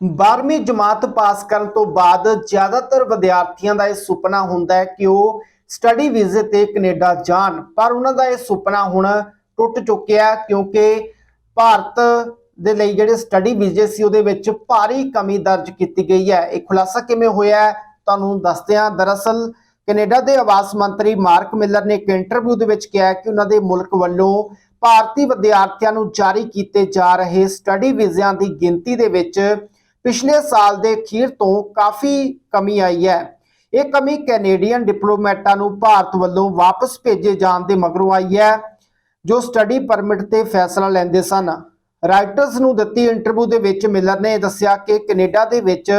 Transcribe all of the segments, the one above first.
12ਵੀਂ ਜਮਾਤ ਪਾਸ ਕਰਨ ਤੋਂ ਬਾਅਦ ਜ਼ਿਆਦਾਤਰ ਵਿਦਿਆਰਥੀਆਂ ਦਾ ਇਹ ਸੁਪਨਾ ਹੁੰਦਾ ਹੈ ਕਿ ਉਹ ਸਟੱਡੀ ਵੀਜ਼ੇ ਤੇ ਕੈਨੇਡਾ ਜਾਣ, ਪਰ ਉਹਨਾਂ ਦਾ ਇਹ ਸੁਪਨਾ ਹੁਣ ਟੁੱਟ ਚੁੱਕਿਆ ਕਿਉਂਕਿ ਭਾਰਤ ਦੇ ਲਈ ਜਿਹੜੇ ਸਟੱਡੀ ਵੀਜ਼ੇ ਸੀ ਉਹਦੇ ਵਿੱਚ ਭਾਰੀ ਕਮੀ ਦਰਜ ਕੀਤੀ ਗਈ ਹੈ। ਇਹ ਖੁਲਾਸਾ ਕਿਵੇਂ ਹੋਇਆ ਤੁਹਾਨੂੰ ਦੱਸਦੇ ਹਾਂ। ਦਰਅਸਲ ਕੈਨੇਡਾ ਦੇ ਆਵਾਸ ਮੰਤਰੀ ਮਾਰਕ ਮਿਲਰ ਨੇ ਇੱਕ ਇੰਟਰਵਿਊ ਦੇ ਵਿੱਚ ਕਿਹਾ ਕਿ ਉਹਨਾਂ ਦੇ ਮੁਲਕ ਵੱਲੋਂ ਭਾਰਤੀ ਵਿਦਿਆਰਥੀਆਂ ਨੂੰ ਜਾਰੀ ਕੀਤੇ ਜਾ ਰਹੇ ਸਟੱਡੀ ਵੀਜ਼ਿਆਂ ਦੀ ਗਿਣਤੀ ਦੇ ਵਿੱਚ ਪਿਛਲੇ ਸਾਲ ਦੇ ਅਖੀਰ ਤੋਂ ਕਾਫੀ ਕਮੀ ਆਈ ਹੈ। ਇਹ ਕਮੀ ਕੈਨੇਡੀਅਨ ਡਿਪਲੋਮੈਟਾਂ ਨੂੰ ਭਾਰਤ ਵੱਲੋਂ ਵਾਪਸ ਭੇਜੇ ਜਾਣ ਦੇ ਮਗਰੋਂ ਆਈ ਹੈ, ਜੋ ਸਟੱਡੀ ਪਰਮਿਟ ਤੇ ਫੈਸਲਾ ਲੈਂਦੇ ਸਨ। ਰਾਈਟਰਸ ਨੂੰ ਦਿੱਤੀ ਇੰਟਰਵਿਊ ਦੇ ਵਿੱਚ ਮਿਲਰ ਨੇ ਦੱਸਿਆ ਕਿ ਕੈਨੇਡਾ ਦੇ ਵਿੱਚ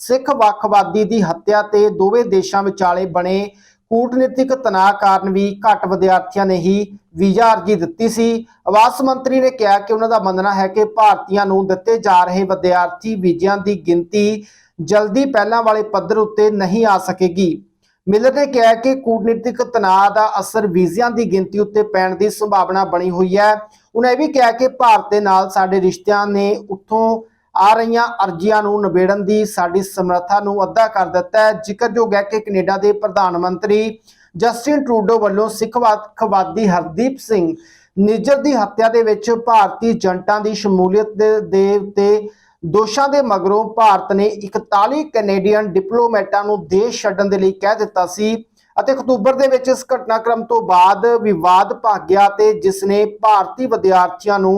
ਸਿੱਖ ਵੱਖਵਾਦੀ ਦੀ ਹੱਤਿਆ ਤੇ ਦੋਵੇਂ ਦੇਸ਼ਾਂ ਵਿਚਾਲੇ ਬਣੇ ਕੂਟਨੀਤਿਕ ਤਣਾਅ ਕਾਰਨ ਵੀ ਘੱਟ ਵਿਦਿਆਰਥੀਆਂ ਨੇ ਹੀ ਵੀਜ਼ਾ ਅਰਜ਼ੀ ਦਿੱਤੀ ਸੀ। ਆਵਾਸ ਮੰਤਰੀ ਨੇ ਕਿਹਾ ਕਿ ਉਹਨਾਂ ਦਾ ਮੰਨਣਾ ਹੈ ਕਿ ਭਾਰਤੀਆਂ ਨੂੰ ਦਿੱਤੇ ਜਾ ਰਹੇ ਵਿਦਿਆਰਥੀ ਵੀਜ਼ਿਆਂ ਦੀ ਗਿਣਤੀ ਜਲਦੀ ਪਹਿਲਾਂ ਵਾਲੇ ਪੱਧਰ ਉੱਤੇ ਨਹੀਂ ਆ ਸਕੇਗੀ। ਮਿਲਰ ਨੇ ਕਿਹਾ ਕਿ ਕੂਟਨੀਤਿਕ ਤਣਾਅ ਦਾ ਅਸਰ ਵੀਜ਼ਿਆਂ ਦੀ ਗਿਣਤੀ ਉੱਤੇ ਪੈਣ ਦੀ ਸੰਭਾਵਨਾ ਬਣੀ ਹੋਈ ਹੈ। ਉਹਨਾਂ ਇਹ ਵੀ ਕਿਹਾ ਕਿ ਭਾਰਤ ਦੇ ਨਾਲ ਸਾਡੇ ਰਿਸ਼ਤਿਆਂ ਨੇ ਉੱਥੋਂ ਆ ਰਹੀਆਂ ਅਰਜ਼ੀਆਂ ਨੂੰ ਨਿਬੇੜਨ ਦੀ ਸਾਡੀ ਸਮਰੱਥਾ ਨੂੰ ਅੱਧਾ ਕਰ ਦਿੱਤਾ ਹੈ। ਜ਼ਿਕਰਯੋਗ ਹੈ ਕਿ ਕੈਨੇਡਾ ਦੇ ਪ੍ਰਧਾਨ ਮੰਤਰੀ ਜਸਟਿਨ ਟਰੂਡੋ ਵੱਲੋਂ ਸਿੱਖਵਾਦੀ ਹਰਦੀਪ ਸਿੰਘ ਨਿੱਜਰ ਦੀ ਹੱਤਿਆ ਦੇ ਵਿੱਚ ਭਾਰਤੀ ਜਨਤਾ ਦੀ ਸ਼ਮੂਲੀਅਤ ਦੇ ਉੱਤੇ ਦੋਸ਼ਾਂ ਦੇ ਮਗਰੋਂ ਭਾਰਤ ਨੇ 41 ਕੈਨੇਡੀਅਨ ਡਿਪਲੋਮੈਟਾਂ ਨੂੰ ਦੇਸ਼ ਛੱਡਣ ਦੇ ਲਈ ਕਹਿ ਦਿੱਤਾ ਸੀ ਅਤੇ ਅਕਤੂਬਰ ਦੇ ਵਿੱਚ ਇਸ ਘਟਨਾਕ੍ਰਮ ਤੋਂ ਬਾਅਦ ਵਿਵਾਦ ਭਖ ਗਿਆ ਤੇ ਜਿਸ ਨੇ ਭਾਰਤੀ ਵਿਦਿਆਰਥੀਆਂ ਨੂੰ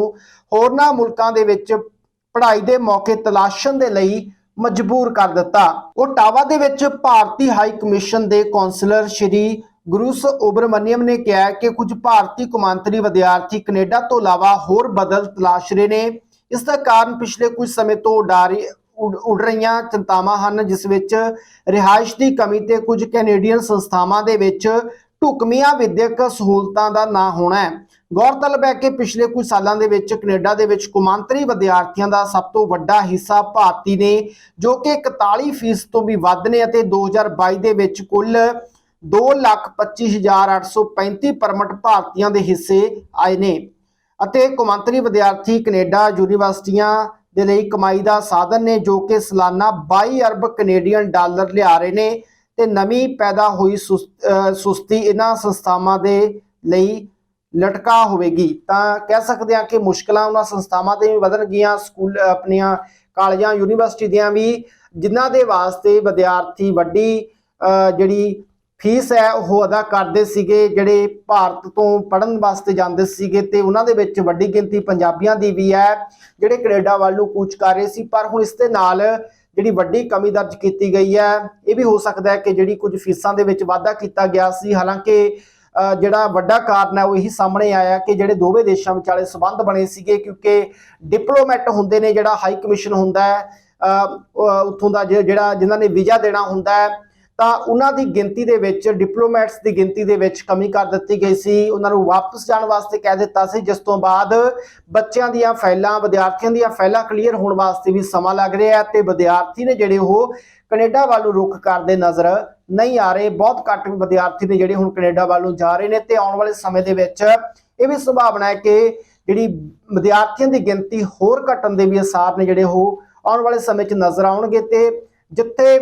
ਹੋਰਨਾਂ ਮੁਲਕਾਂ ਦੇ ਵਿੱਚ ਪੜ੍ਹਾਈ ਦੇ ਮੌਕੇ ਤਲਾਸ਼ਣ ਦੇ ਲਈ ਮਜਬੂਰ ਕਰ ਦਿੱਤਾ। ਓਟਾਵਾ ਦੇ ਵਿੱਚ ਭਾਰਤੀ ਹਾਈ ਕਮਿਸ਼ਨ ਦੇ ਕੌਂਸਲਰ ਸ਼੍ਰੀ ਗੁਰੂਸ ਉਬਰਮਨਿਅਮ ਨੇ ਕਿਹਾ ਕਿ ਕੁਝ ਭਾਰਤੀ ਕੌਮਾਂਤਰੀ ਵਿਦਿਆਰਥੀ ਕੈਨੇਡਾ ਤੋਂ ਇਲਾਵਾ ਹੋਰ ਬਦਲ ਤਲਾਸ਼ ਰਹੇ ਨੇ। ਇਸ ਦਾ ਕਾਰਨ ਪਿਛਲੇ ਕੁਝ ਸਮੇਂ ਤੋਂ ਉਡਾਰੀ ਉੱਡ ਰਹੀਆਂ ਚਿੰਤਾਵਾਂ ਹਨ, ਜਿਸ ਵਿੱਚ ਰਿਹਾਇਸ਼ ਦੀ ਕਮੀ ਤੇ ਕੁਝ ਕੈਨੇਡੀਅਨ ਸੰਸਥਾਵਾਂ ਦੇ ਵਿੱਚ ਢੁਕਵੀਆਂ ਵਿਦਿਅਕ ਸਹੂਲਤਾਂ ਦਾ ਨਾ ਹੋਣਾ ਹੈ। ਗੌਰਤਲਬ ਹੈ ਕਿ ਪਿਛਲੇ ਕੁਝ ਸਾਲਾਂ ਦੇ ਵਿੱਚ ਕੈਨੇਡਾ ਦੇ ਵਿੱਚ ਕੌਮਾਂਤਰੀ ਵਿਦਿਆਰਥੀਆਂ ਦਾ ਸਭ ਤੋਂ ਵੱਡਾ ਹਿੱਸਾ ਭਾਰਤੀ ਨੇ, ਜੋ ਕਿ 41% ਤੋਂ ਵੀ ਵੱਧ ਨੇ ਅਤੇ 2022 ਦੇ ਵਿੱਚ ਕੁੱਲ 225835 ਪਰਮਿਟ ਭਾਰਤੀਆਂ ਦੇ ਹਿੱਸੇ ਆਏ ਨੇ ਅਤੇ ਕੌਮਾਂਤਰੀ ਵਿਦਿਆਰਥੀ ਕੈਨੇਡਾ ਯੂਨੀਵਰਸਿਟੀਆਂ ਦੇ ਲਈ ਕਮਾਈ ਦਾ ਸਾਧਨ ਨੇ, ਜੋ ਕਿ ਸਾਲਾਨਾ 22 ਅਰਬ ਕੈਨੇਡੀਅਨ ਡਾਲਰ ਲਿਆ ਰਹੇ ਨੇ। ਤੇ ਨਵੀਂ ਪੈਦਾ ਹੋਈ ਸੁਸ- ਸੁਸਤੀ ਇਹਨਾਂ ਸੰਸਥਾਵਾਂ ਦੇ ਲਈ ਲਟਕਾ ਹੋਵੇਗੀ। ਤਾਂ ਕਹਿ ਸਕਦੇ ਹਾਂ ਕਿ ਮੁਸ਼ਕਲਾਂ ਉਹਨਾਂ ਸੰਸਥਾਵਾਂ ਤੇ ਵੀ ਵਧਣਗੀਆਂ ਸਕੂਲ, ਆਪਣੀਆਂ ਕਾਲਜਾਂ, ਯੂਨੀਵਰਸਿਟੀ ਦੀਆਂ ਵੀ, ਜਿਨ੍ਹਾਂ ਦੇ ਵਾਸਤੇ ਵਿਦਿਆਰਥੀ ਵੱਡੀ ਜਿਹੜੀ ਫੀਸ ਹੈ, ਉਹ ਅਦਾ ਕਰਦੇ ਸੀਗੇ, ਜਿਹੜੇ ਭਾਰਤ ਤੋਂ ਪੜ੍ਹਨ ਵਾਸਤੇ ਜਾਂਦੇ ਸੀਗੇ ਤੇ ਉਹਨਾਂ ਦੇ ਵਿੱਚ ਵੱਡੀ ਗਿਣਤੀ ਪੰਜਾਬੀਆਂ ਦੀ ਵੀ ਹੈ, ਜਿਹੜੇ ਕੈਨੇਡਾ ਵੱਲ ਨੂੰ ਕੂਚ ਕਰ ਰਹੇ ਸੀ। ਪਰ ਹੁਣ ਇਸ ਦੇ ਨਾਲ ਜਿਹੜੀ ਵੱਡੀ ਕਮੀ ਦਰਜ ਕੀਤੀ ਗਈ ਹੈ ਇਹ ਵੀ ਹੋ ਸਕਦਾ ਹੈ ਕਿ ਜਿਹੜੀ ਕੁਝ ਫੀਸਾਂ ਦੇ ਵਿੱਚ ਵਾਧਾ ਕੀਤਾ ਗਿਆ ਸੀ ਹਾਲਾਂਕਿ ਜਿਹੜਾ ਵੱਡਾ ਕਾਰਨ ਹੈ ਉਹ ਇਹੀ ਸਾਹਮਣੇ ਆਇਆ ਕਿ ਜਿਹੜੇ ਦੋਵੇਂ ਦੇਸ਼ਾਂ ਵਿਚਾਲੇ ਸਬੰਧ ਬਣੇ ਸੀਗੇ ਕਿਉਂਕਿ ਡਿਪਲੋਮੈਟ ਹੁੰਦੇ ਨੇ ਜਿਹੜਾ ਹਾਈ ਕਮਿਸ਼ਨ ਹੁੰਦਾ ਹੈ ਅ, ਉੱਥੋਂ ਦਾ ਜਿ- ਜਿਹੜਾ ਜਿਨ੍ਹਾਂ ਨੇ ਵੀਜ਼ਾ ਦੇਣਾ ਹੁੰਦਾ ਹੈ ਤਾਂ ਉਹਨਾਂ ਦੀ ਗਿਣਤੀ ਦੇ ਵਿੱਚ ਡਿਪਲੋਮੈਟਸ ਦੀ ਗਿਣਤੀ ਦੇ ਵਿੱਚ ਕਮੀ ਕਰ ਦਿੱਤੀ ਗਈ ਸੀ। ਉਹਨਾਂ ਨੂੰ ਵਾਪਸ ਜਾਣ ਵਾਸਤੇ ਕਹਿ ਦਿੱਤਾ ਸੀ, ਜਿਸ ਤੋਂ ਬਾਅਦ ਬੱਚਿਆਂ ਦੀਆਂ ਫਾਈਲਾਂ, ਵਿਦਿਆਰਥੀਆਂ ਦੀਆਂ ਫਾਈਲਾਂ ਕਲੀਅਰ ਹੋਣ ਵਾਸਤੇ ਵੀ ਸਮਾਂ ਲੱਗ ਰਿਹਾ ਹੈ ਤੇ ਵਿਦਿਆਰਥੀ ਨੇ ਜਿਹੜੇ ਉਹ ਕੈਨੇਡਾ ਵੱਲ ਨੂੰ ਰੁਖ ਕਰਦੇ ਨਜ਼ਰ ਨਹੀਂ ਆ ਰਹੇ। ਬਹੁਤ ਘੱਟ ਵਿਦਿਆਰਥੀ ਨੇ ਜਿਹੜੇ ਹੁਣ ਕੈਨੇਡਾ ਵੱਲ ਨੂੰ ਜਾ ਰਹੇ ਨੇ ਤੇ ਆਉਣ ਵਾਲੇ ਸਮੇਂ ਦੇ ਵਿੱਚ ਇਹ ਵੀ ਸੰਭਾਵਨਾ ਹੈ ਕਿ ਜਿਹੜੀ ਵਿਦਿਆਰਥੀਆਂ ਦੀ ਗਿਣਤੀ ਹੋਰ ਘਟਣ ਦੇ ਵੀ ਅਸਾਰ ਨੇ ਜਿਹੜੇ ਉਹ ਆਉਣ ਵਾਲੇ ਸਮੇਂ 'ਚ ਨਜ਼ਰ ਆਉਣਗੇ ਤੇ ਜਿੱਥੇ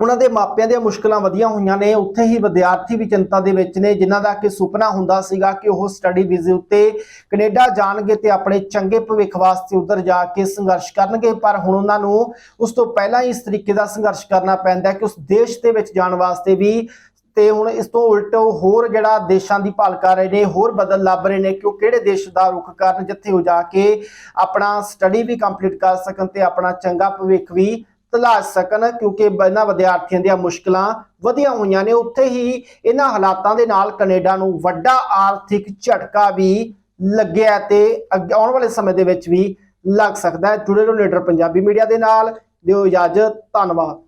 ਉਹਨਾਂ ਦੇ ਮਾਪਿਆਂ ਦੀਆਂ ਮੁਸ਼ਕਲਾਂ ਵਧੀਆਂ ਹੋਈਆਂ ਨੇ। ਉੱਥੇ ਹੀ ਵਿਦਿਆਰਥੀ ਵੀ ਚਿੰਤਾ ਦੇ ਵਿੱਚ ਨੇ, ਜਿਨ੍ਹਾਂ ਦਾ ਕਿ ਸੁਪਨਾ ਹੁੰਦਾ ਸੀਗਾ ਕਿ ਉਹ ਸਟੱਡੀ ਵੀਜ਼ੇ ਉੱਤੇ ਕੈਨੇਡਾ ਜਾਣਗੇ ਤੇ ਆਪਣੇ ਚੰਗੇ ਭਵਿੱਖ ਵਾਸਤੇ ਉੱਧਰ ਜਾ ਕੇ ਸੰਘਰਸ਼ ਕਰਨਗੇ। ਪਰ ਹੁਣ ਉਹਨਾਂ ਨੂੰ ਉਸ ਤੋਂ ਪਹਿਲਾਂ ਹੀ ਇਸ ਤਰੀਕੇ ਦਾ ਸੰਘਰਸ਼ ਕਰਨਾ ਪੈਂਦਾ ਕਿ ਉਸ ਦੇਸ਼ ਦੇ ਵਿੱਚ ਜਾਣ ਵਾਸਤੇ ਵੀ ਤੇ ਹੁਣ ਇਸ ਤੋਂ ਉਲਟ ਉਹ ਹੋਰ ਜਿਹੜਾ ਦੇਸ਼ਾਂ ਦੀ ਭਾਲ ਕਰ ਰਹੇ ਨੇ, ਹੋਰ ਬਦਲ ਲੱਭ ਰਹੇ ਨੇ ਕਿ ਉਹ ਕਿਹੜੇ ਦੇਸ਼ ਦਾ ਰੁਖ ਕਰਨ, ਜਿੱਥੇ ਉਹ ਜਾ ਕੇ ਆਪਣਾ ਸਟੱਡੀ ਵੀ ਕੰਪਲੀਟ ਕਰ ਸਕਣ ਤੇ ਆਪਣਾ ਚੰਗਾ ਭਵਿੱਖ ਵੀ ਤਲਾਸ਼ ਸਕਣ, ਕਿਉਂਕਿ ਇਹਨਾਂ ਵਿਦਿਆਰਥੀਆਂ ਦੀਆਂ ਮੁਸ਼ਕਲਾਂ ਵਧੀਆਂ ਹੋਈਆਂ ਨੇ। ਉੱਥੇ ਹੀ ਇਹਨਾਂ ਹਾਲਾਤਾਂ ਦੇ ਨਾਲ ਕੈਨੇਡਾ ਨੂੰ ਵੱਡਾ ਆਰਥਿਕ ਝਟਕਾ ਵੀ ਲੱਗਿਆ ਹੈ ਤੇ ਅੱਗੇ ਆਉਣ ਵਾਲੇ ਸਮੇਂ ਦੇ ਵਿੱਚ ਵੀ ਲੱਗ ਸਕਦਾ ਹੈ। ਜੁੜੇ ਰਹੋ ਲੀਡਰ ਪੰਜਾਬੀ ਮੀਡੀਆ ਦੇ ਨਾਲ। ਦਿਓ ਇਜਾਜ਼ਤ, ਧੰਨਵਾਦ।